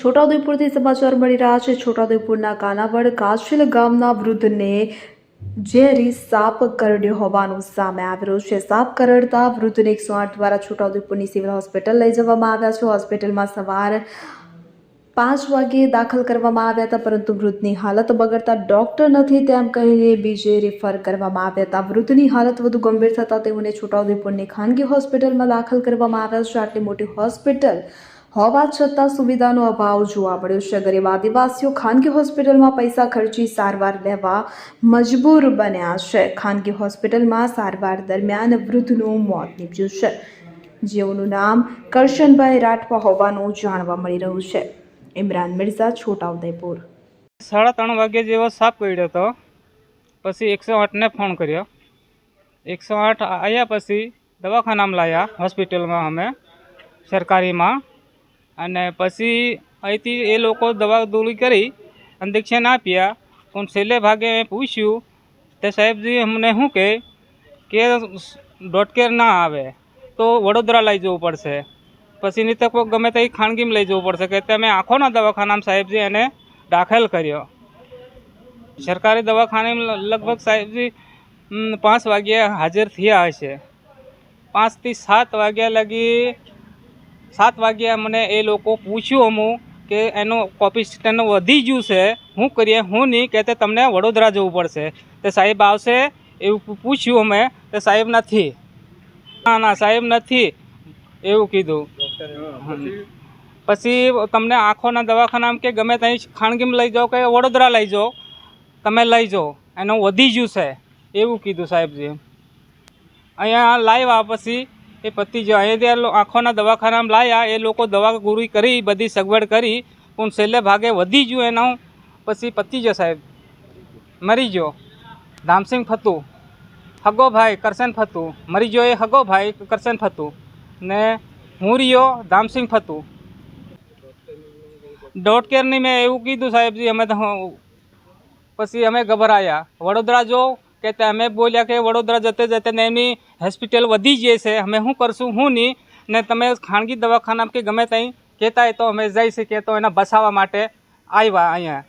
છોટાઉદેપુરથી સમાચાર મળી રહ્યા છે. છોટાઉદેપુરના કાનાવડ કાશીલ ગામના વૃદ્ધને ઝેરી સાપ કરડ્યો હોવાનું સામે આવ્યું છે. સાપ કરડતા વૃદ્ધને એકસો આઠ દ્વારા છોટાઉદેપુરની સિવિલ હોસ્પિટલ લઈ જવામાં આવ્યા છે. હોસ્પિટલમાં સવાર પાંચ વાગ્યે દાખલ કરવામાં આવ્યા હતા, પરંતુ વૃદ્ધની હાલત બગડતા ડૉક્ટર નથી તેમ કહીને બીજે રિફર કરવામાં આવ્યા હતા. વૃદ્ધની હાલત વધુ ગંભીર થતાં તેઓને છોટાઉદેપુરની ખાનગી હોસ્પિટલમાં દાખલ કરવામાં આવ્યા છે. આટલી મોટી હોસ્પિટલ હોવા છતાં સુવિધાનો અભાવ જોવા મળ્યો. છે ગરીબ આદિવાસીઓ ખાનગી હોસ્પિટલમાં પૈસા ખર્ચી સારવાર લેવા મજબૂર બન્યા છે. ખાનગી હોસ્પિટલમાં સારવાર દરમિયાન વૃદ્ધનું મોત નીપજ્યું છે. જેઓનું નામ કરશનભાઈ રાઠવા હોવાનું જાણવા મળી રહ્યું છે. ઇમરાન મિર્ઝા, છોટાઉદેપુર. સાડા ત્રણ વાગ્યા જેવો સાપ પડ્યો હતો. પછી એકસો આઠને ફોન કર્યો. એકસો આઠ આવ્યા પછી દવાખાનામાં લાવ્યા હોસ્પિટલમાં અમે, સરકારીમાં. અને પછી અહીંથી એ લોકો દવા દોરી કરી ઇન્જેક્શન આપ્યા. પણ છેલ્લે ભાગે મેં પૂછ્યું, તે સાહેબજી અમને શું કહે? કે ડોટકેર ના આવે, તો વડોદરા લઈ જવું પડશે. પછી નહીં તો ગમે તે ખાનગીમાં લઈ જવું પડશે, કે તમે આંખોના દવાખાનામાં સાહેબજી એને દાખલ કર્યો. સરકારી દવાખાનામાં લગભગ સાહેબજી પાંચ વાગ્યા હાજર થયા હશે. પાંચથી સાત વાગ્યા લગી સાત વાગ્યા મને એ લોકો પૂછ્યું અમું કે એનો કોપી સ્ટેન્ડ વધી ગયું છે શું કરીએ, હું નહીં, કે તે તમને વડોદરા જવું પડશે. તે સાહેબ આવશે એવું પૂછ્યું અમે, તે સાહેબ નથી. ના ના, સાહેબ નથી, એવું કીધું. પછી તમને આંખોના દવાખાનામાં કે ગમે ત્યાં ખાનગીમાં લઈ જાઓ કે વડોદરા લઈ જાઓ, તમે લઈ જાઓ, એનું વધી ગયું છે, એવું કીધું સાહેબજી અહીંયા લાવ્યા પછી એ પતી ગયો અહીંયાથી આંખોના દવાખાનામાં લાવ્યા એ લોકો દવા ગુરી કરી, બધી સગવડ કરી, પણ છેલ્લે ભાગે વધી ગયું એનું. પછી પતી ગયો સાહેબ, મરી ગયો ધામસિંગ ફતું. હગો ભાઈ, કરશન ફતું. મરી ગયો એ હગો ભાઈ, કરશન ફતું. ને હું રહ્યો ધામસિંગ ફતું. ડોટ કેરની મેં એવું કીધું સાહેબજી, અમે તો પછી અમે ગભરાયા. વડોદરા જો કે અમે બોલ્યા કે વડોદરા જતે જતે ને એમની હોસ્પિટલ વધી જઈએ છે, અમે શું કરશું, હું નહીં. ને તમે ખાનગી દવાખાના કે ગમે ત્યાં કહેતા હોય તો અમે જઈ શકીએ તો એને બસાવવા માટે આવ્યા અહીંયા.